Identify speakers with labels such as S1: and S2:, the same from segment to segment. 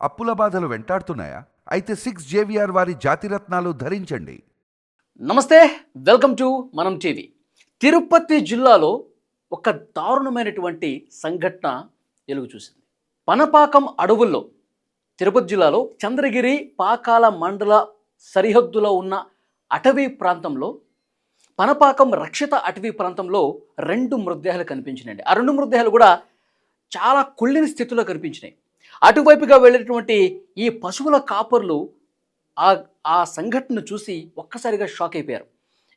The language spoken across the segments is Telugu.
S1: అప్పుల బాధలు వెంటాడుతున్నాయా? అయితే సిక్స్ జేవిఆర్ వారి జాతిరత్నాలు ధరించండి.
S2: నమస్తే welcome to Manam TV. Tirupati జిల్లాలో ఒక దారుణమైనటువంటి సంఘటన వెలుగు చూసింది పనపాకం అడవుల్లో తిరుపతి జిల్లాలో చంద్రగిరి పాకాల మండల సరిహద్దులో ఉన్న అటవీ ప్రాంతంలో పనపాకం రక్షిత అటవీ ప్రాంతంలో రెండు మృతదేహాలు కనిపించినాయండి. ఆ రెండు మృతదేహాలు కూడా చాలా కుళ్ళిన స్థితిలో కనిపించినాయి. అటువైపుగా వెళ్ళినటువంటి ఈ పశువుల కాపర్లు ఆ ఆ సంఘటన చూసి ఒక్కసారిగా షాక్ అయిపోయారు.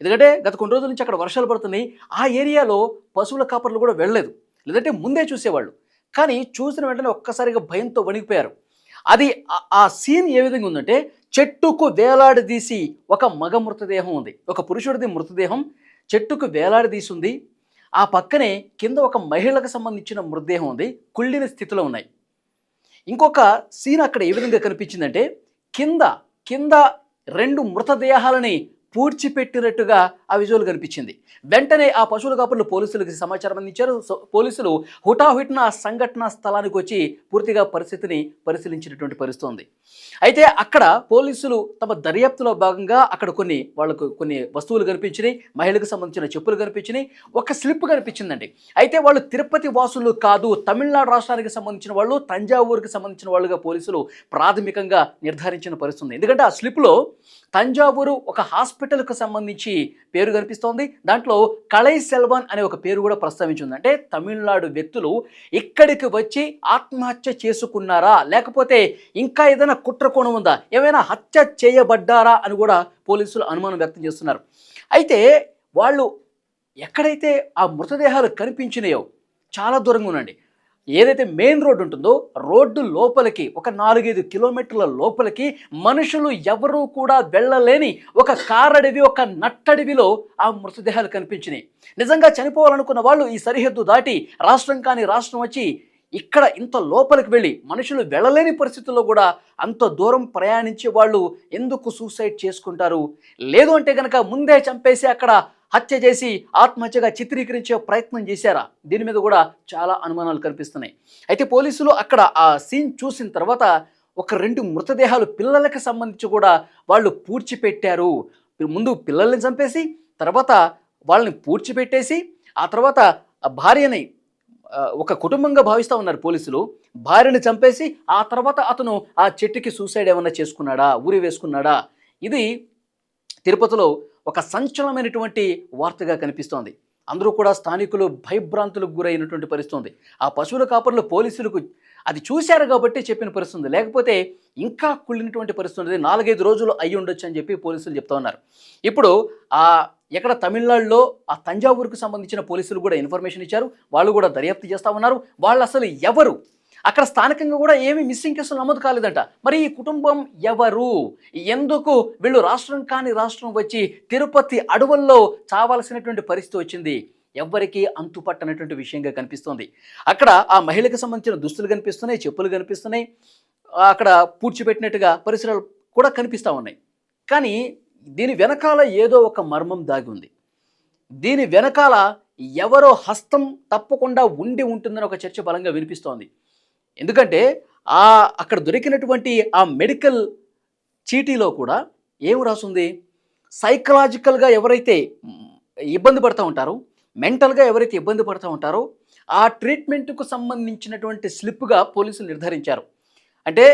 S2: ఎందుకంటే గత కొన్ని రోజుల నుంచి అక్కడ వర్షాలు పడుతున్నాయి. ఆ ఏరియాలో పశువుల కాపర్లు కూడా వెళ్ళలేదు. లేదంటే ముందే చూసేవాళ్ళు. కానీ చూసిన వెంటనే ఒక్కసారిగా భయంతో వణికిపోయారు. అది ఆ సీన్ ఏ విధంగా ఉందంటే చెట్టుకు వేలాడదీసి ఒక మగ మృతదేహం ఉంది. ఒక పురుషుడిది మృతదేహం చెట్టుకు వేలాడదీసి ఉంది. ఆ పక్కనే కింద ఒక మహిళకు సంబంధించిన మృతదేహం ఉంది. కుళ్ళిన స్థితిలో ఉన్నాయి. ఇంకొక సీన్ అక్కడ ఏ విధంగా కనిపించిందంటే కింద కింద రెండు మృతదేహాలని పూడ్చిపెట్టినట్టుగా ఆ విజువల్ కనిపించింది. వెంటనే ఆ పశువుల కాపులు పోలీసులకు సమాచారం అందించారు. సో పోలీసులు హుటాహుటిన ఆ సంఘటన స్థలానికి వచ్చి పూర్తిగా పరిస్థితిని పరిశీలించినటువంటి పరిస్థితి ఉంది అయితే అక్కడ పోలీసులు తమ దర్యాప్తులో భాగంగా అక్కడ కొన్ని వాళ్ళకు కొన్ని వస్తువులు కనిపించినాయి. మహిళకు సంబంధించిన చెప్పులు కనిపించినాయి. ఒక స్లిప్ కనిపించిందండి. అయితే వాళ్ళు తిరుపతి వాసులు కాదు తమిళనాడు రాష్ట్రానికి సంబంధించిన వాళ్ళు తంజావూరుకి సంబంధించిన వాళ్ళుగా పోలీసులు ప్రాథమికంగా నిర్ధారించిన పరిస్థితి ఉంది ఎందుకంటే ఆ స్లిప్లో తంజావూరు ఒక హాస్పిటల్ హాస్పిటల్కు సంబంధించి పేరు కనిపిస్తోంది. దాంట్లో కళై సెల్వన్ అనే ఒక పేరు కూడా ప్రస్తావించింది. అంటే తమిళనాడు వ్యక్తులు ఇక్కడికి వచ్చి ఆత్మహత్య చేసుకున్నారా? లేకపోతే ఇంకా ఏదైనా కుట్ర కోణం ఉందా? ఏమైనా హత్య చేయబడ్డారా? అని కూడా పోలీసులు అనుమానం వ్యక్తం చేస్తున్నారు. అయితే వాళ్ళు ఎక్కడైతే ఆ మృతదేహాలు కనిపించినాయో చాలా దూరంగా ఉండండి. ఏదైతే మెయిన్ రోడ్డు ఉంటుందో రోడ్డు లోపలికి ఒక నాలుగైదు కిలోమీటర్ల లోపలికి మనుషులు ఎవరూ కూడా వెళ్ళలేని ఒక కారడవి ఒక నట్టడవిలో ఆ మృతదేహాలు కనిపించినాయి. నిజంగా చనిపోవాలనుకున్న వాళ్ళు ఈ సరిహద్దు దాటి రాష్ట్రం కానీ రాష్ట్రం వచ్చి ఇక్కడ ఇంత లోపలికి వెళ్ళి మనుషులు వెళ్ళలేని పరిస్థితుల్లో కూడా అంత దూరం ప్రయాణించే వాళ్ళు ఎందుకు సూసైడ్ చేసుకుంటారు? లేదు అంటే కనుక ముందే చంపేసి అక్కడ హత్య చేసి ఆత్మహత్యగా చిత్రీకరించే ప్రయత్నం చేశారా? దీని మీద కూడా చాలా అనుమానాలు కనిపిస్తున్నాయి. అయితే పోలీసులు అక్కడ ఆ సీన్ చూసిన తర్వాత ఒక రెండు మృతదేహాలు పిల్లలకు సంబంధించి కూడా వాళ్ళు పూడ్చిపెట్టారు. ముందు పిల్లల్ని చంపేసి తర్వాత వాళ్ళని పూడ్చిపెట్టేసి ఆ తర్వాత ఆ భార్యని ఒక కుటుంబంగా భావిస్తూ ఉన్నారు పోలీసులు. భార్యను చంపేసి ఆ తర్వాత అతను ఆ చెట్టుకి సూసైడ్ ఏమన్నా చేసుకున్నాడా? ఊరి వేసుకున్నాడా? ఇది తిరుపతిలో ఒక సంచలనమైనటువంటి వార్తగా కనిపిస్తోంది. అందరూ కూడా స్థానికులు భయభ్రాంతులకు గురైనటువంటి పరిస్థితి ఉంది ఆ పశువుల కాపర్లు పోలీసులకు అది చూశారు కాబట్టి చెప్పిన పరిస్థితుంది. లేకపోతే ఇంకా కుళ్ళినటువంటి పరిస్థితి ఉంది నాలుగైదు రోజులు అయ్యి ఉండొచ్చు అని చెప్పి పోలీసులు చెప్తా ఉన్నారు. ఇప్పుడు ఆ ఎక్కడ తమిళనాడులో ఆ తంజావూరుకు సంబంధించిన పోలీసులు కూడా ఇన్ఫర్మేషన్ ఇచ్చారు. వాళ్ళు కూడా దర్యాప్తు చేస్తూ ఉన్నారు. వాళ్ళు అసలు ఎవరు? అక్కడ స్థానికంగా కూడా ఏమీ మిస్సింగ్ కేసులు నమోదు కాలేదంట. మరి ఈ కుటుంబం ఎవరు? ఎందుకు వీళ్ళు రాష్ట్రం కాని రాష్ట్రం వచ్చి తిరుపతి అడవుల్లో చావాల్సినటువంటి పరిస్థితి వచ్చింది? ఎవ్వరికీ అంతుపట్టనటువంటి విషయంగా కనిపిస్తోంది. అక్కడ ఆ మహిళకు సంబంధించిన దుస్తులు కనిపిస్తున్నాయి చెప్పులు కనిపిస్తున్నాయి. అక్కడ పూడ్చిపెట్టినట్టుగా పరిసరాలు కూడా కనిపిస్తూ ఉన్నాయి. కానీ దీని వెనకాల ఏదో ఒక మర్మం దాగి ఉంది. దీని వెనకాల ఎవరో హస్తం తప్పకుండా ఉండి ఉంటుందని ఒక చర్చ బలంగా వినిపిస్తోంది. ఎందుకంటే ఆ అక్కడ దొరికినటువంటి ఆ మెడికల్ చీటీలో కూడా ఏం రాసుంది? సైకలాజికల్గా ఎవరైతే ఇబ్బంది పడుతూ ఉంటారో మెంటల్గా ఎవరైతే ఇబ్బంది పడుతూ ఉంటారో ఆ ట్రీట్మెంట్కు సంబంధించినటువంటి స్లిప్గా పోలీసులు నిర్ధారించారు. అంటే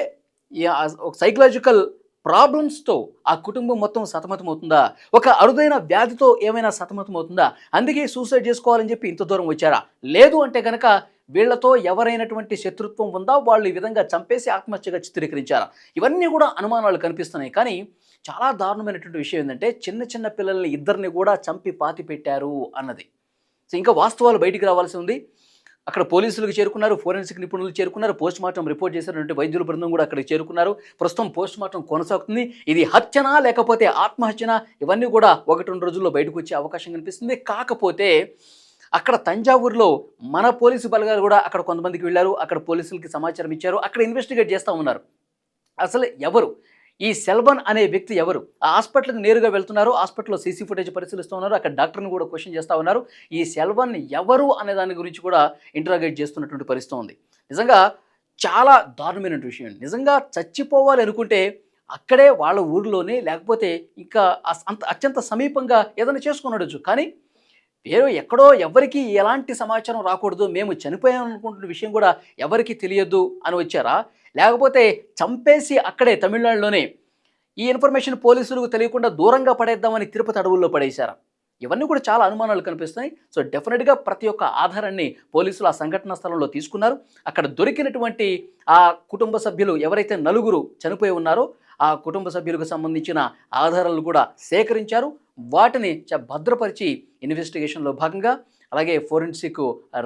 S2: ఒక సైకలాజికల్ ప్రాబ్లమ్స్తో ఆ కుటుంబం మొత్తం సతమతం అవుతుందా ఒక అరుదైన వ్యాధితో ఏమైనా సతమతం అవుతుందా అందుకే సూసైడ్ చేసుకోవాలని చెప్పి ఇంత దూరం వచ్చారా? లేదు అంటే కనుక వీళ్ళతో ఎవరైనటువంటి శత్రుత్వం ఉందా? వాళ్ళు ఈ విధంగా చంపేసి ఆత్మహత్యగా చిత్రీకరించారా? ఇవన్నీ కూడా అనుమానాలు కనిపిస్తున్నాయి. కానీ చాలా దారుణమైనటువంటి విషయం ఏంటంటే చిన్న చిన్న పిల్లల్ని ఇద్దరిని కూడా చంపి పాతి పెట్టారు అన్నది. సో ఇంకా వాస్తవాలు బయటికి రావాల్సి ఉంది. అక్కడ పోలీసులకు చేరుకున్నారు ఫోరెన్సిక్ నిపుణులు చేరుకున్నారు పోస్ట్ మార్టం రిపోర్ట్ చేసినటువంటి వైద్యుల బృందం కూడా అక్కడికి చేరుకున్నారు. ప్రస్తుతం పోస్ట్ మార్టం కొనసాగుతుంది. ఇది హత్యనా లేకపోతే ఆత్మహత్యనా? ఇవన్నీ కూడా ఒకటి రెండు రోజుల్లో బయటకు వచ్చే అవకాశం కనిపిస్తుంది. కాకపోతే అక్కడ తంజావూరులో మన పోలీసు బలగాలు కూడా అక్కడ కొంతమందికి వెళ్ళారు. అక్కడ పోలీసులకి సమాచారం ఇచ్చారు. అక్కడ ఇన్వెస్టిగేట్ చేస్తూ ఉన్నారు. అసలు ఎవరు? ఈ సెల్బన్ అనే వ్యక్తి ఎవరు? ఆ హాస్పిటల్కి నేరుగా వెళ్తున్నారు హాస్పిటల్లో సీసీ ఫుటేజ్ పరిశీలిస్తూ ఉన్నారు అక్కడ డాక్టర్ని కూడా క్వశ్చన్ చేస్తూ ఉన్నారు. ఈ సెల్బన్ ఎవరు అనే దాని గురించి కూడా ఇంటరాగేట్ చేస్తున్నటువంటి పరిస్థితి ఉంది. నిజంగా చాలా దారుణమైన విషయం నిజంగా చచ్చిపోవాలి అనుకుంటే అక్కడే వాళ్ళ ఊరిలోనే లేకపోతే ఇంకా అస్- అంత అత్యంత సమీపంగా ఏదైనా చేసుకుని ఉండొచ్చు. కానీ వేరే ఎక్కడో ఎవరికి ఎలాంటి సమాచారం రాకూడదు మేము చనిపోయాం అనుకుంటున్న విషయం కూడా ఎవరికి తెలియదు అని వచ్చారా? లేకపోతే చంపేసి అక్కడే తమిళనాడులోనే ఈ ఇన్ఫర్మేషన్ పోలీసులకు తెలియకుండా దూరంగా పడేద్దామని తిరుపతి అడవుల్లో పడేశారు. ఇవన్నీ కూడా చాలా అనుమానాలు కనిపిస్తున్నాయి. సో డెఫినెట్గా ప్రతి ఒక్క ఆధారాన్ని పోలీసులు ఆ సంఘటన స్థలంలో తీసుకున్నారు. అక్కడ దొరికినటువంటి ఆ కుటుంబ సభ్యులు ఎవరైతే నలుగురు చనిపోయి ఉన్నారో ఆ కుటుంబ సభ్యులకు సంబంధించిన ఆధారాలు కూడా సేకరించారు. వాటిని చ- భద్రపరిచి ఇన్వెస్టిగేషన్లో భాగంగా అలాగే ఫోరెన్సిక్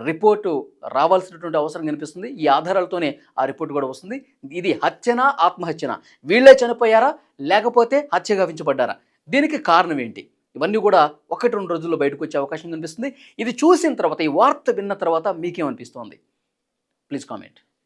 S2: రిపోర్టు రావాల్సినటువంటి అవసరం కనిపిస్తుంది. ఈ ఆధారాలతోనే ఆ రిపోర్ట్ కూడా వస్తుంది. ఇది హత్యనా ఆత్మహత్యనా? వీళ్ళే చనిపోయారా? లేకపోతే హత్య గావించబడ్డారా? దీనికి కారణం ఏంటి? ఇవన్నీ కూడా ఒకటి రెండు రోజుల్లో బయటకు వచ్చే అవకాశం కనిపిస్తుంది. ఇది చూసిన తర్వాత ఈ వార్త విన్న తర్వాత మీకేమనిపిస్తోంది? Please comment.